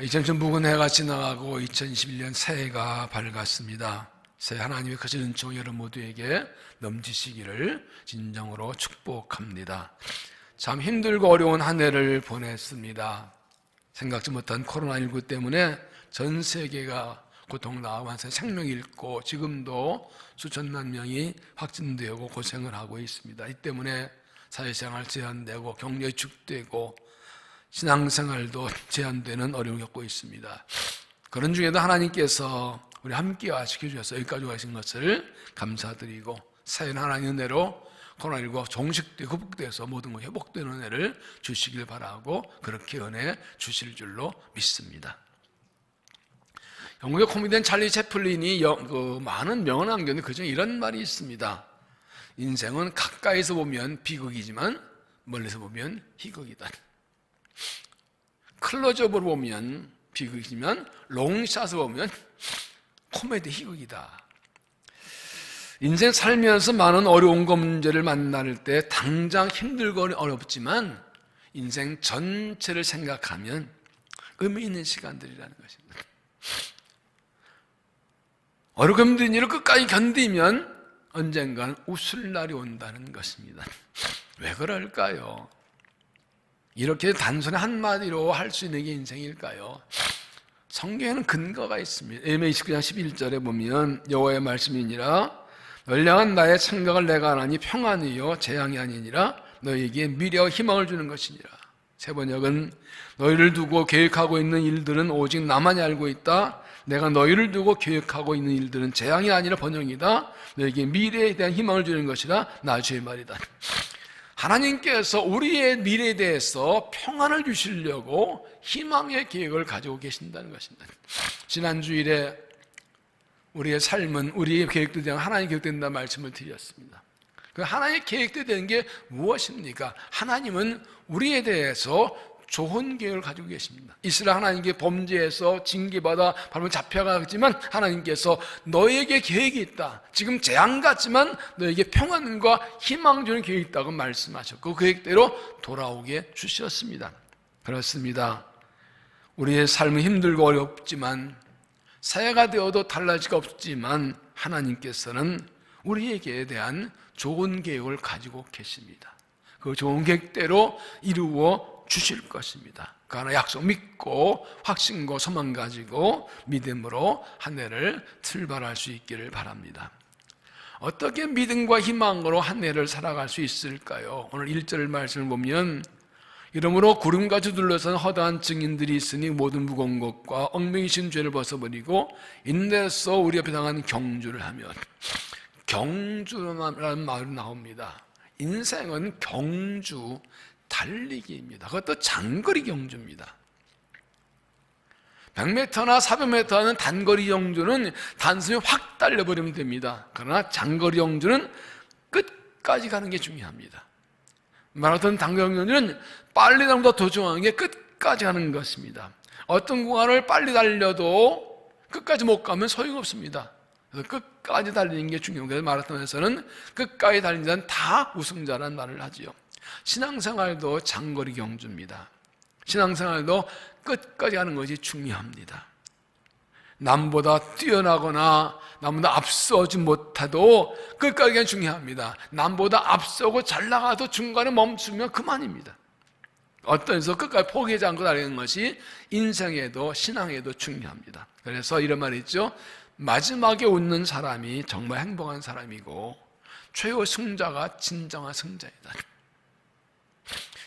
2000년 묵은 해가 지나가고 2021년 새해가 밝았습니다. 새해 하나님의 크신 은총 여러분 모두에게 넘치시기를 진정으로 축복합니다. 참 힘들고 어려운 한 해를 보냈습니다. 생각지 못한 코로나19 때문에 전 세계가 고통당하고 한 생명 잃고 지금도 수천만 명이 확진되고 고생을 하고 있습니다. 이 때문에 사회생활 제한되고 경제 축되고 신앙생활도 제한되는 어려움을 겪고 있습니다. 그런 중에도 하나님께서 우리 함께 지켜주셔서 여기까지 오신 것을 감사드리고 사연 하나님 은혜로 코로나19가 종식되고 극복돼서 모든 것이 회복되는 은혜를 주시길 바라고 그렇게 은혜 주실 줄로 믿습니다. 영국의 코미디언 찰리 채플린이 영- 그 많은 명언을 남겼는데 그중에 이런 말이 있습니다. 인생은 가까이서 보면 비극이지만 멀리서 보면 희극이다. 클로즈업으로 보면 비극이지만 롱샷을 보면 코미디 희극이다. 인생 살면서 많은 어려움과 문제를 만날 때 당장 힘들고 어렵지만 인생 전체를 생각하면 의미 있는 시간들이라는 것입니다. 어렵고 힘든 일을 끝까지 견디면 언젠가는 웃을 날이 온다는 것입니다. 왜 그럴까요? 이렇게 단순히 한마디로 할 수 있는 게 인생일까요? 성경에는 근거가 있습니다. 에메 29장 11절에 보면 여호와의 말씀이니라 널량한 나의 생각을 내가 하나니 평안이요 재앙이 아니니라 너에게 미래와 희망을 주는 것이니라. 세 번역은 너희를 두고 계획하고 있는 일들은 오직 나만이 알고 있다. 내가 너희를 두고 계획하고 있는 일들은 재앙이 아니라 번영이다. 너에게 미래에 대한 희망을 주는 것이라 나 주의 말이다. 하나님께서 우리의 미래에 대해서 평안을 주시려고 희망의 계획을 가지고 계신다는 것입니다. 지난 주일에 우리의 삶은 우리의 되는 하나님 계획된다 말씀을 드렸습니다. 그 하나님의 계획되는 게 무엇입니까? 하나님은 우리에 대해서 좋은 계획을 가지고 계십니다. 이스라엘 하나님께 범죄해서 징계받아 바로 잡혀가지만 하나님께서 너에게 계획이 있다. 지금 재앙 같지만 너에게 평안과 희망 주는 계획이 있다고 말씀하셨고 그 계획대로 돌아오게 주셨습니다. 그렇습니다. 우리의 삶은 힘들고 어렵지만 사회가 되어도 달라질 가 없지만 하나님께서는 우리에게 대한 좋은 계획을 가지고 계십니다. 그 좋은 계획대로 이루어 주실 것입니다. 그 하나 약속 믿고 확신과 소망 가지고 믿음으로 한 해를 출발할 수 있기를 바랍니다. 어떻게 믿음과 희망으로 한 해를 살아갈 수 있을까요? 오늘 1절 말씀을 보면 이러므로 구름같이 둘러싼 허다한 증인들이 있으니 모든 무거운 것과 얽매이신 죄를 벗어버리고 인내서 우리 앞에 당한 경주를 하면 경주라는 말이 나옵니다. 인생은 경주, 달리기입니다. 그것도 장거리 경주입니다. 100m나 400m는 단거리 경주는 단순히 확 달려버리면 됩니다. 그러나 장거리 경주는 끝까지 가는 게 중요합니다. 마라톤 단거리 경주는 빨리 것보다 더 중요한 게 끝까지 가는 것입니다. 어떤 구간을 빨리 달려도 끝까지 못 가면 소용없습니다. 그래서 끝까지 달리는 게 중요한 거예요. 마라톤에서는 끝까지 달리는 자는 다 우승자라는 말을 하지요. 신앙생활도 장거리 경주입니다. 신앙생활도 끝까지 하는 것이 중요합니다. 남보다 뛰어나거나 남보다 앞서지 못해도 끝까지 가는 중요합니다. 남보다 앞서고 잘 나가도 중간에 멈추면 그만입니다. 어떤 데서 끝까지 포기하지 않고 달리는 것이 인생에도 신앙에도 중요합니다. 그래서 이런 말이 있죠. 마지막에 웃는 사람이 정말 행복한 사람이고 최후 승자가 진정한 승자이다.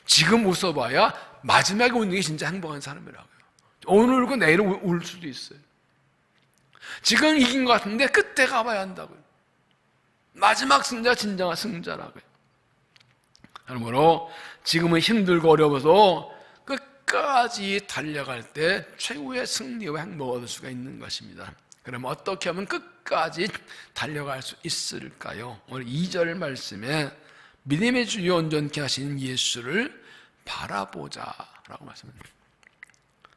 지금 웃어봐야 마지막에 웃는 게 진짜 행복한 사람이라고요. 오늘 울고 내일 울 수도 있어요. 지금 이긴 것 같은데 끝에 가봐야 한다고요. 마지막 승자 진정한 승자라고요. 그러므로 지금은 힘들고 어려워서 끝까지 달려갈 때 최후의 승리와 행복을 얻을 수가 있는 것입니다. 그럼 어떻게 하면 끝까지 달려갈 수 있을까요? 오늘 2절 말씀에 믿음의 주요 온전케 하신 예수를 바라보자라고 말씀합니다.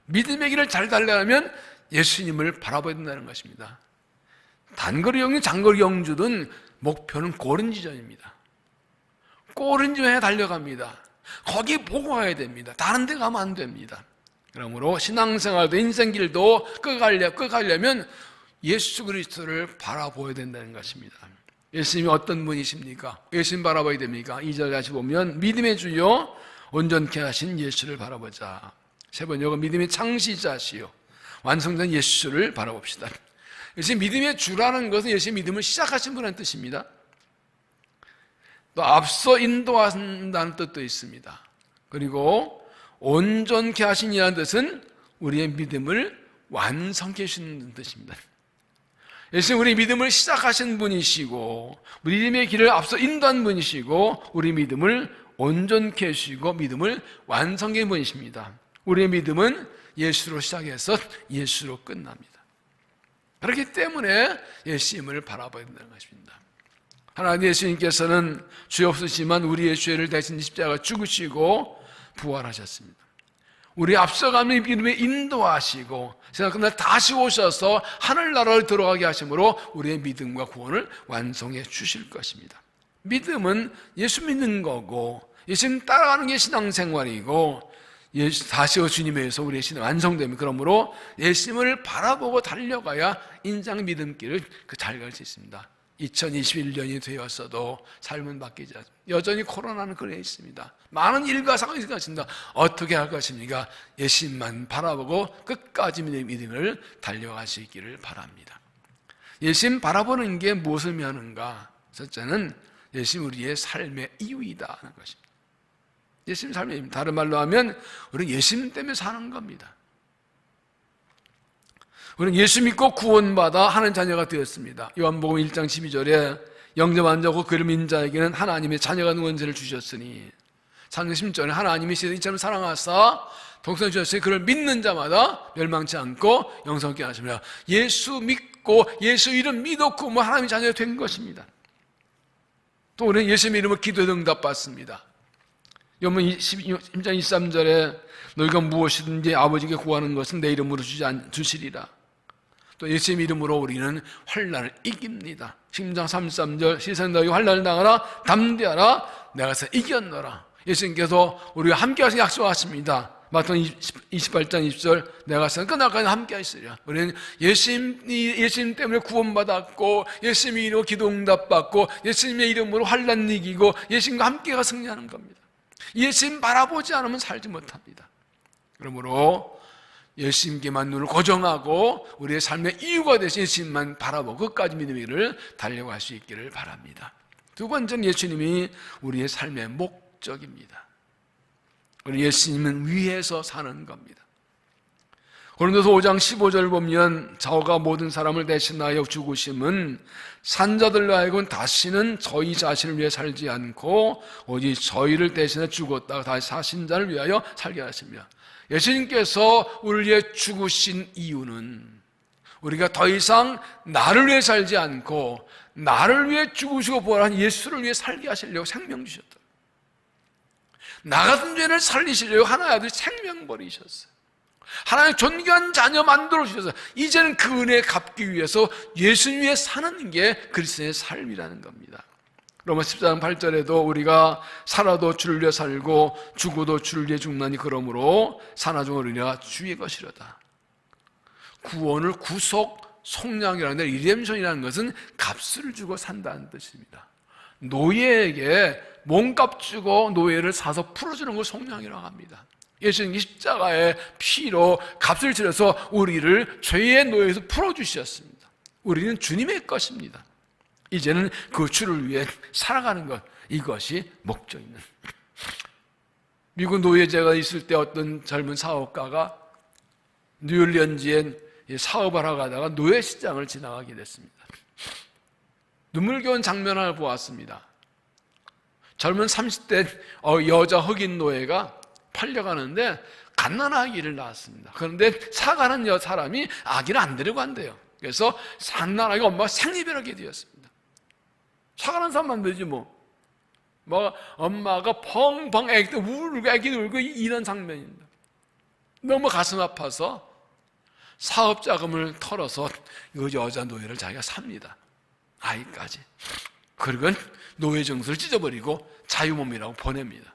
믿음의 길을 잘 달려가면 예수님을 바라봐야 된다는 것입니다. 단거리 경주, 장거리 경주든 목표는 고른지전입니다. 고른지전에 달려갑니다. 거기 보고 가야 됩니다. 다른 데 가면 안 됩니다. 그러므로 신앙생활도 인생길도 끝가려, 끝가려면 예수 그리스도를 바라보아야 된다는 것입니다. 예수님이 어떤 분이십니까? 예수님 바라봐야 됩니까? 2절 다시 보면 믿음의 주요 온전케 하신 예수를 바라보자. 세 번역은 믿음의 창시자시요 완성된 예수를 바라봅시다. 예수 믿음의 주라는 것은 예수 믿음을 시작하신 분의 뜻입니다. 또 앞서 인도한다는 뜻도 있습니다. 그리고 온전케 하신이라는 뜻은 우리의 믿음을 완성케 해주는 뜻입니다. 예수님 우리 믿음을 시작하신 분이시고 믿음의 길을 앞서 인도한 분이시고 우리 믿음을 온전케 해주시고 믿음을 완성해 분이십니다. 우리의 믿음은 예수로 시작해서 예수로 끝납니다. 그렇기 때문에 예수님을 바라봐야 된다는 것입니다. 하나님 예수님께서는 죄 없으시지만 우리의 죄를 대신 십자가 죽으시고 부활하셨습니다. 우리 앞서가는 믿음에 인도하시고 끝날 다시 오셔서 하늘나라를 들어가게 하심으로 우리의 믿음과 구원을 완성해 주실 것입니다. 믿음은 예수 믿는 거고 예수님 따라가는 게 신앙생활이고 예수, 다시 오 주님에 의해서 우리의 신앙 완성되면 그러므로 예수님을 바라보고 달려가야 인장 믿음길을 그잘갈 수 있습니다. 2021년이 되었어도 삶은 바뀌지 않습니다. 여전히 코로나는 그래 있습니다. 많은 일과 상황이 것입니다. 어떻게 할 것입니까? 예수님만 바라보고 끝까지 믿음을 달려갈 수 있기를 바랍니다. 예수님 바라보는 게 무엇을 의미하는가? 첫째는 예수님 우리의 삶의 이유이다 하는 것입니다. 예수님 삶의 이유. 다른 말로 하면 우리는 예수님 때문에 사는 겁니다. 우리는 예수 믿고 구원받아 하는 자녀가 되었습니다. 요한복음 1장 12절에 영접한 자고 그를 믿는 자에게는 하나님의 자녀가 누군지를 주셨으니 상승 10절에 하나님이 세상을 이처럼 사랑하사 독생 주셨으니 그를 믿는 자마다 멸망치 않고 영성케 하십니다. 예수 믿고 예수 이름 믿었고 뭐 하나님의 자녀가 된 것입니다. 또 우리는 예수 이름으로 기도에 응답받습니다. 요번 10장 23절에 너희가 무엇이든지 아버지께 구하는 것은 내 이름으로 주지 않, 주시리라. 또 예수님 이름으로 우리는 환란을 이깁니다. 10장 33절 시선 너희 환란을 당하라 담대하라 내가서 이겼노라. 예수님께서 우리가 함께 하시 약속하십니다. 마태복음 28장 20절 내가 선 끝날까지 함께 하시리라. 우리는 예수님 예수님 때문에 구원받았고 예수님의 이름으로 기도 응답받고 예수님의 이름으로 환란 이기고 예수님과 함께가 승리하는 겁니다. 예수님 바라보지 않으면 살지 못합니다. 그러므로 예수님께만 눈을 고정하고 우리의 삶의 이유가 되신 예수님만 바라보고 끝까지 믿음의 길을 달려갈 수 있기를 바랍니다. 두 번째는 예수님이 우리의 삶의 목적입니다. 우리 예수님은 위에서 사는 겁니다. 고린도서 5장 15절 보면 저가 모든 사람을 대신하여 죽으심은 산자들로 하여금 다시는 저희 자신을 위해 살지 않고 오직 저희를 대신해 죽었다가 다시 사신 자를 위하여 살게 하십니다. 예수님께서 우리를 위해 죽으신 이유는 우리가 더 이상 나를 위해 살지 않고 나를 위해 죽으시고 부활한 예수를 위해 살게 하시려고 생명 주셨다. 나 같은 죄를 살리시려고 하나의 아들 생명 버리셨어요. 하나님 존귀한 자녀 만들어 주셔서 이제는 그 은혜 갚기 위해서 예수님 위해 사는 게 그리스도의 삶이라는 겁니다. 로마 14장 8절에도 우리가 살아도 주를 위해 살고 죽어도 주를 위해 죽나니 그러므로 사나 중을 우리가 주의 것이로다. 구원을 구속 속량이라는 리뎀션이라는 것은 값을 주고 산다는 뜻입니다. 노예에게 몸값 주고 노예를 사서 풀어주는 걸 속량이라고 합니다. 예수님 십자가의 피로 값을 치러서 우리를 죄의 노예에서 풀어주셨습니다. 우리는 주님의 것입니다. 이제는 그 주를 위해 살아가는 것, 이것이 목적입니다. 미국 노예제가 있을 때 어떤 젊은 사업가가 뉴올리언즈에 사업을 하고 가다가 노예 시장을 지나가게 됐습니다. 눈물겨운 장면 을 보았습니다. 젊은 30대 어, 여자 흑인 노예가 팔려가는데 갓난아기를 낳았습니다. 그런데 사가는 여 사람이 아기를 안 데려간대요. 그래서 갓난아기 엄마가 생리별하게 되었습니다. 사가는 사람만 되지 뭐. 뭐 엄마가 펑펑 애기 울고 애기 울고 이런 장면입니다. 너무 가슴 아파서 사업 자금을 털어서 이 여자 노예를 자기가 삽니다. 아이까지. 그리고 노예 정서를 찢어버리고 자유몸이라고 보냅니다.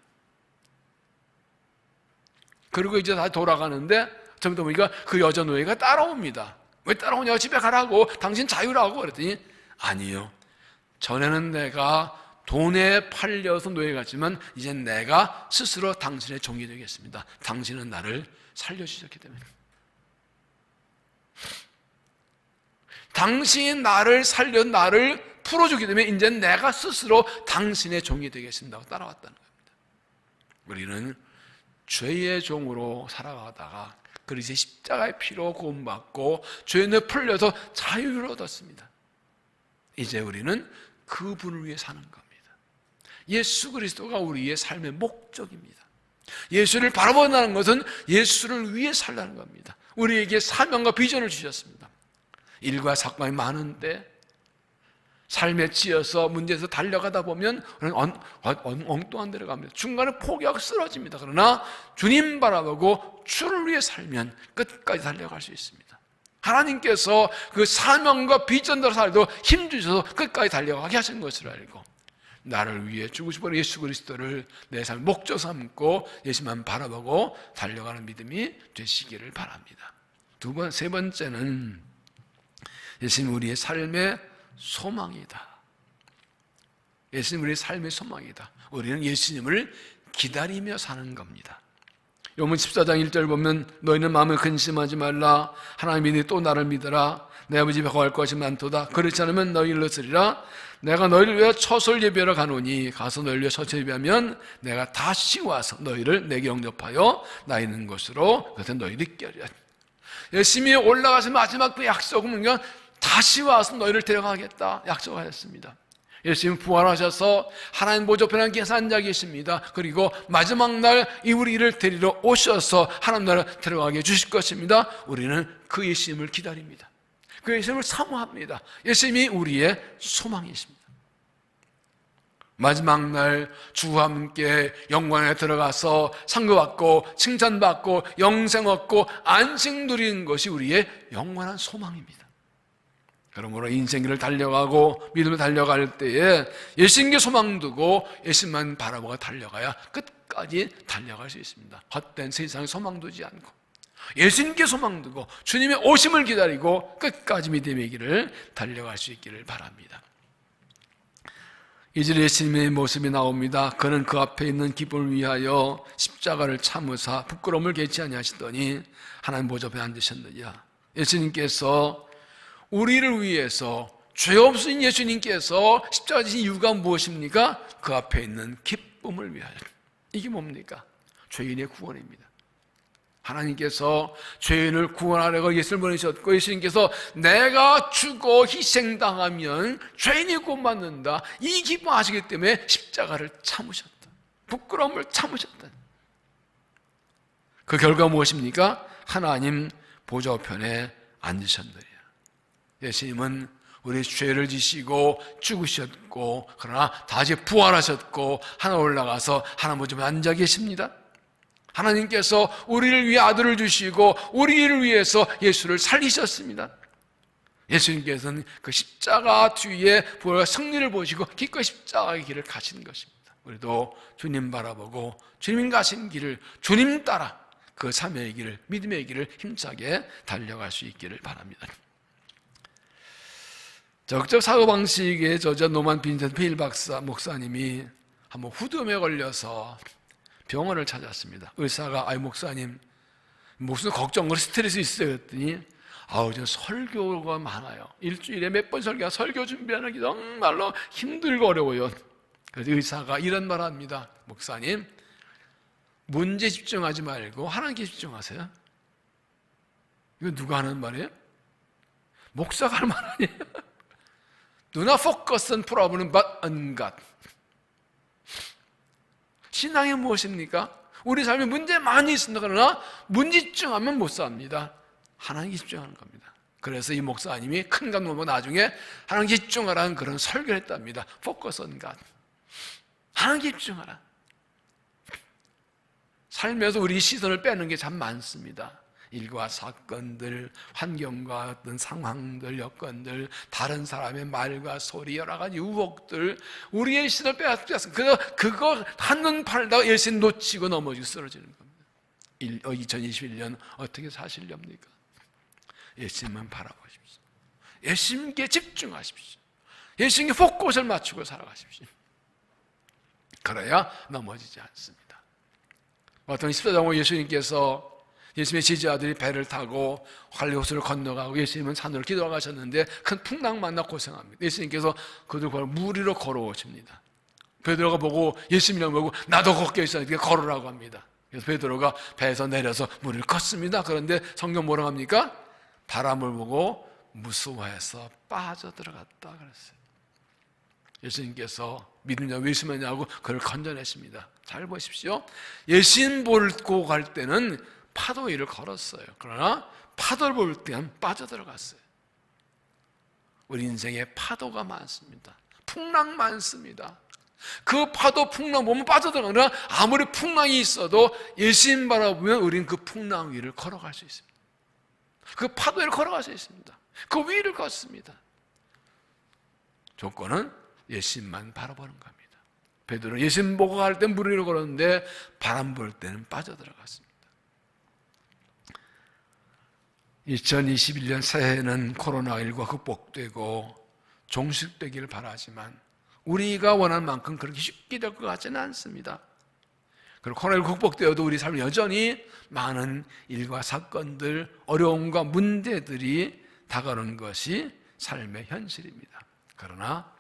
그리고 이제 다 돌아가는데 저부터 보니까 그 여자 노예가 따라옵니다. 왜 따라오냐고 집에 가라고 당신 자유라고 그랬더니 아니요. 전에는 내가 돈에 팔려서 노예 같지만 이제 내가 스스로 당신의 종이 되겠습니다. 당신은 나를 살려주셨기 때문에. 당신이 나를 살려 나를 풀어주기 때문에 이제 내가 스스로 당신의 종이 되겠습니다. 따라왔다는 겁니다. 우리는 죄의 종으로 살아가다가 그리스 십자가의 피로 구원받고 죄는 풀려서 자유를 얻었습니다. 이제 우리는 그분을 위해 사는 겁니다. 예수 그리스도가 우리의 삶의 목적입니다. 예수를 바라본다는 것은 예수를 위해 살라는 겁니다. 우리에게 사명과 비전을 주셨습니다. 일과 사건이 많은데 삶에 치여서 문제에서 달려가다 보면 엉, 엉뚱한 데로 갑니다. 중간에 포기하고 쓰러집니다. 그러나 주님 바라보고 주를 위해 살면 끝까지 달려갈 수 있습니다. 하나님께서 그 사명과 비전대로 살도 힘주셔서 끝까지 달려가게 하신 것을 알고 나를 위해 죽으시고 예수 그리스도를 내 삶의 목적 삼고 예수만 바라보고 달려가는 믿음이 되시기를 바랍니다. 두 번, 세 번째는 예수님 우리의 삶의 소망이다. 예수님 우리의 삶의 소망이다. 우리는 예수님을 기다리며 사는 겁니다. 요문 14장 1절 보면 너희는 마음을 근심하지 말라. 하나님이 니또 나를 믿어라. 내 아버지 거할 것이 많도다. 그렇지 않으면 너희를 넣으리라. 내가 너희를 위해 처소를 예비하러 가노니 가서 너희를 위해 처소 예비하면 내가 다시 와서 너희를 내게 영접하여 나 있는 곳으로 그때 너희를 하리라. 예수님이 올라가서 마지막 그 약속은 다시 와서 너희를 데려가겠다 약속하였습니다. 예수님 부활하셔서 하나님 보조편한 계산 자 계십니다. 그리고 마지막 날 이 우리를 데리러 오셔서 하나님 나라 들어가게 주실 것입니다. 우리는 그 예수님을 기다립니다. 그 예수님을 사모합니다. 예수님이 우리의 소망이십니다. 마지막 날 주와 함께 영광에 들어가서 상급받고 칭찬받고 영생 얻고 안식 누리는 것이 우리의 영원한 소망입니다. 그러므로 인생길을 달려가고 믿음을 달려갈 때에 예수님께 소망 두고 예수님만 바라보고 달려가야 끝까지 달려갈 수 있습니다. 헛된 세상에 소망 두지 않고 예수님께 소망 두고 주님의 오심을 기다리고 끝까지 믿음의 길을 달려갈 수 있기를 바랍니다. 이제 예수님의 모습이 나옵니다. 그는 그 앞에 있는 기쁨을 위하여 십자가를 참으사 부끄러움을 개치 아니하시더니 하나님 보좌에 앉으셨느냐. 예수님께서 우리를 위해서 죄 없으신 예수님께서 십자가 지신 이유가 무엇입니까? 그 앞에 있는 기쁨을 위하여. 이게 뭡니까? 죄인의 구원입니다. 하나님께서 죄인을 구원하려고 예수를 보내셨고 예수님께서 내가 죽어 희생당하면 죄인이 구원받는다. 이 기쁨 아시기 때문에 십자가를 참으셨다. 부끄러움을 참으셨다. 그 결과 무엇입니까? 하나님 보좌편에 앉으셨느니 예수님은 우리 죄를 지시고 죽으셨고 그러나 다시 부활하셨고 하나 올라가서 하나님 좀 앉아 계십니다. 하나님께서 우리를 위해 아들을 주시고 우리를 위해서 예수를 살리셨습니다. 예수님께서는 그 십자가 뒤에 부활과 승리를 보시고 기꺼이 십자가의 길을 가신 것입니다. 우리도 주님 바라보고 주님 가신 길을 주님 따라 그 삶의 길을 믿음의 길을 힘차게 달려갈 수 있기를 바랍니다. 적적 사고 방식의 저자 노만 빈센트 페일 박사 목사님이 한번 후두염에 걸려서 병원을 찾았습니다. 의사가 아이 목사님 무슨 걱정, 스트레스 있어요? 그랬더니 아우 저 설교가 많아요. 일주일에 몇 번 설교, 설교 준비하는 게 정말로 힘들고 어려워요. 그래서 의사가 이런 말 합니다. 목사님 문제 집중하지 말고 하나님께 집중하세요. 이거 누가 하는 말이에요? 목사가 할 말 아니에요? Focus on problem but on God. 신앙이 무엇입니까? 우리 삶에 문제 많이 있습니다. 그러나 문제 집중하면 못 삽니다. 하나님 집중하는 겁니다. 그래서 이 목사님이 큰 감동을 나중에 하나님 집중하라는 그런 설교를 했답니다. Focus on God. 하나님 집중하라. 살면서 우리 시선을 빼는 게 참 많습니다. 일과 사건들, 환경과 어떤 상황들, 여건들, 다른 사람의 말과 소리, 여러 가지 유혹들, 우리의 신을 빼앗겼어. 그거, 그거 한눈 팔다가 예수님 놓치고 넘어지고 쓰러지는 겁니다. 2021년 어떻게 사실렵니까? 예수님만 바라보십시오. 예수님께 집중하십시오. 예수님께 폭곳을 맞추고 살아가십시오. 그래야 넘어지지 않습니다. 어떤 14장호 예수님께서 예수님의 지지자들이 배를 타고 활리호수를 건너가고 예수님은 산으로 기도하 가셨는데 큰 풍랑 만나 고생합니다. 예수님께서 그들 걸 무리로 걸어오십니다. 베드로가 보고 예수님이랑 보고 나도 걷게 있으니까 걸으라고 합니다. 그래서 베드로가 배에서 내려서 물을 걷습니다. 그런데 성경 뭐라 합니까? 바람을 보고 무서워해서 빠져 들어갔다 그랬어요. 예수님께서 믿느냐 의심하냐고 그를 건져내십니다. 잘 보십시오. 예수님 보고 갈 때는 파도 위를 걸었어요. 그러나 파도를 볼 때는 빠져들어갔어요. 우리 인생에 파도가 많습니다. 풍랑 많습니다. 그 파도 풍랑 보면 빠져들어가나 아무리 풍랑이 있어도 예수님 바라보면 우리는 그 풍랑 위를 걸어갈 수 있습니다. 그 파도 위를 걸어갈 수 있습니다. 그 위를 걷습니다. 조건은 예수님만 바라보는 겁니다. 베드로 예수님 보고 갈 땐 물 위로 걸었는데 바람 불 때는 빠져들어갔습니다. 2021년 새해는 코로나19가 극복되고 종식되기를 바라지만 우리가 원하는 만큼 그렇게 쉽게 될 것 같지는 않습니다. 그리고 코로나19 극복되어도 우리 삶 여전히 많은 일과 사건들, 어려움과 문제들이 다가오는 것이 삶의 현실입니다. 그러나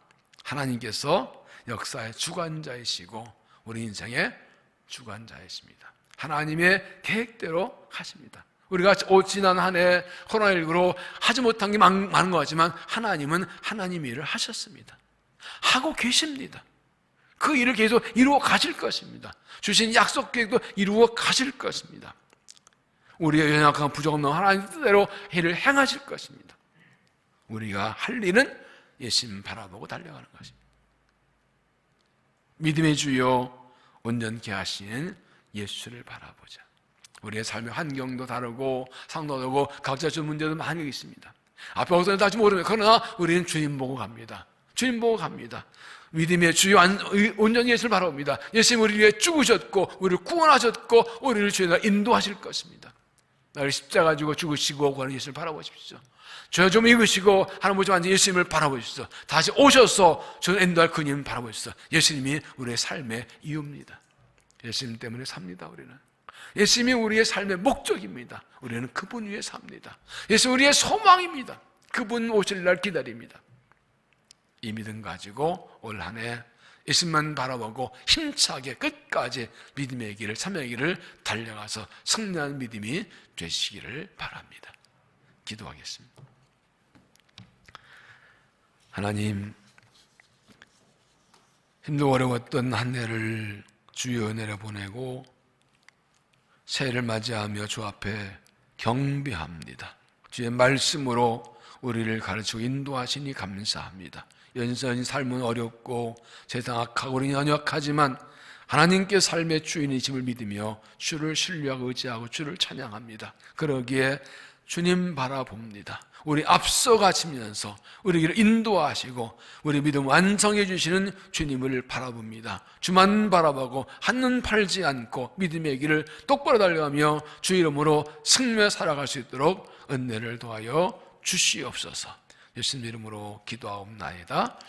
하나님께서 역사의 주관자이시고 우리 인생의 주관자이십니다. 하나님의 계획대로 하십니다. 우리가 지난 한 해 코로나19로 하지 못한 게 많은 것 같지만 하나님은 하나님 일을 하셨습니다. 하고 계십니다. 그 일을 계속 이루어 가실 것입니다. 주신 약속 계획도 이루어 가실 것입니다. 우리의 연약한 부족 없는 하나님 뜻대로 일을 행하실 것입니다. 우리가 할 일은 예수님 바라보고 달려가는 것입니다. 믿음의 주요 온전케 하시는 예수를 바라보자. 우리의 삶의 환경도 다르고 상도 다르고 각자 주 문제도 많이 있습니다. 앞에 어디서 다시 모르면 그러나 우리는 주님 보고 갑니다. 주님 보고 갑니다. 믿음의 주요 온전히 예수를 바라봅니다. 예수님 우리 위해 죽으셨고 우리를 구원하셨고 우리를 주에다 인도하실 것입니다. 나를 십자가 지고 죽으시고 구하는 예수를 바라보십시오. 저좀 입으시고 하나님 보지 않는 예수님을 바라보십시오. 다시 오셔서 저를 인도할 그님 바라보십시오. 예수님이 우리의 삶의 이유입니다. 예수님 때문에 삽니다, 우리는. 예수님이 우리의 삶의 목적입니다. 우리는 그분 위에 삽니다. 예수 우리의 소망입니다. 그분 오실 날 기다립니다. 이 믿음 가지고 올 한 해 예수님만 바라보고 힘차게 끝까지 믿음의 길을 참여의 길을 달려가서 승리하는 믿음이 되시기를 바랍니다. 기도하겠습니다. 하나님 힘도 어려웠던 한 해를 주여 은혜를 보내고 새해를 맞이하며 주 앞에 경배합니다. 주의 말씀으로 우리를 가르치고 인도하시니 감사합니다. 연선히 삶은 어렵고 세상 악하고 우리는 연약하지만 하나님께 삶의 주인이심을 믿으며 주를 신뢰하고 의지하고 주를 찬양합니다. 그러기에 주님 바라봅니다. 우리 앞서가시면서 우리 길을 인도하시고 우리 믿음 완성해 주시는 주님을 바라봅니다. 주만 바라보고 한눈 팔지 않고 믿음의 길을 똑바로 달려가며 주 이름으로 승려 살아갈 수 있도록 은혜를 도하여 주시옵소서. 예수님 이름으로 기도하옵나이다.